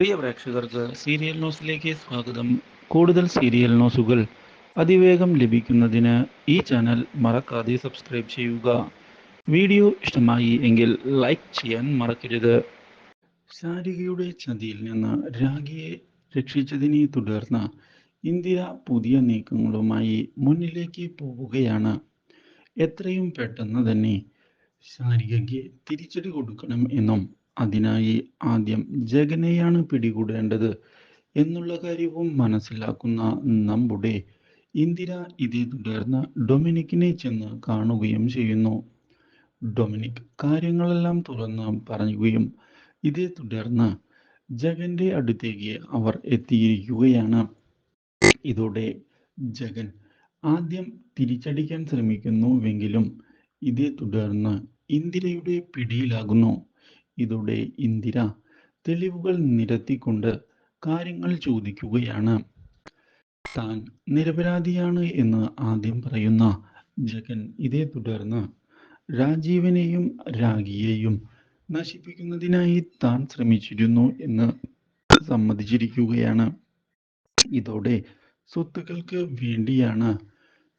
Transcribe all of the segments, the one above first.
പ്രിയ പ്രേക്ഷകർക്ക് സീരിയൽ ന്യൂസിലേക്ക് സ്വാഗതം. കൂടുതൽ സീരിയൽ ന്യൂസുകൾ അതിവേഗം ലഭിക്കുന്നതിന് ഈ ചാനൽ മറക്കാതെ സബ്സ്ക്രൈബ് ചെയ്യുക. വീഡിയോ ഇഷ്ടമായി എങ്കിൽ ലൈക്ക് ചെയ്യാൻ മറക്കരുത്. ശാരികയുടെ ചതിയിൽ നിന്ന് രാഖിയെ രക്ഷിച്ചതിനെ തുടർന്ന് ഇന്ദിര പുതിയ നീക്കങ്ങളുമായി മുന്നിലേക്ക് പോവുകയാണ്. എത്രയും പെട്ടെന്ന് തന്നെ ശാരികയ്ക്ക് തിരിച്ചടി കൊടുക്കണം എന്നും അതിനായി ആദ്യം ജഗനെയാണ് പിടികൂടേണ്ടത് എന്നുള്ള കാര്യവും മനസ്സിലാക്കുന്ന നമ്മുടെ ഇന്ദിര ഇതേ തുടർന്ന് ഡൊമിനിക്കിനെ ചെന്ന് കാണുകയും ചെയ്യുന്നു. ഡൊമിനിക് കാര്യങ്ങളെല്ലാം തുറന്ന് പറയുകയും ഇതേ തുടർന്ന് ജഗന്റെ അടുത്തേക്ക് അവർ എത്തിയിരിക്കുകയാണ്. ഇതോടെ ജഗൻ ആദ്യം തിരിച്ചടിക്കാൻ ശ്രമിക്കുന്നുവെങ്കിലും ഇതേ തുടർന്ന് ഇന്ദിരയുടെ പിടിയിലാകുന്നു. ഇതോടെ ഇന്ദിര തെളിവുകൾ നിരത്തിക്കൊണ്ട് കാര്യങ്ങൾ ചോദിക്കുകയാണ്. താൻ നിരപരാധിയാണ് എന്ന് ആദ്യം പറയുന്ന ജഗൻ ഇതേ തുടർന്ന് രാജീവനെയും രാഗിയെയും നശിപ്പിക്കുന്നതിനായി താൻ ശ്രമിച്ചിരുന്നു എന്ന് സമ്മതിച്ചിരിക്കുകയാണ്. ഇതോടെ സ്വത്തുക്കൾക്ക് വേണ്ടിയാണ്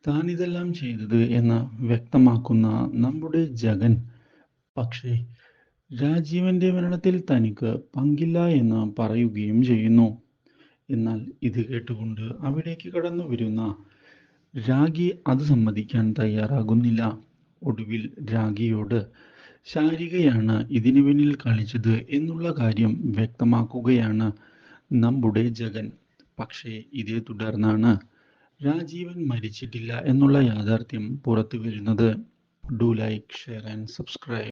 താൻ ഇതെല്ലാം ചെയ്തത് എന്ന് വ്യക്തമാക്കുന്ന നമ്മുടെ ജഗൻ പക്ഷേ രാജീവന്റെ മരണത്തിൽ തനിക്ക് പങ്കില്ല എന്ന് പറയുകയും ചെയ്യുന്നു. എന്നാൽ ഇത് കേട്ടുകൊണ്ട് അവിടേക്ക് കടന്നു വരുന്ന രാഗി അത് സമ്മതിക്കാൻ തയ്യാറാകുന്നില്ല. ഒടുവിൽ രാഗിയോട് ശാരികയാണ് ഇതിനു പിന്നിൽ കളിച്ചത് എന്നുള്ള കാര്യം വ്യക്തമാക്കുകയാണ് നമ്മുടെ ജഗൻ. പക്ഷേ ഇതേ തുടർന്നാണ് രാജീവൻ മരിച്ചിട്ടില്ല എന്നുള്ള യാഥാർത്ഥ്യം പുറത്തു വരുന്നത്. Do like share and subscribe.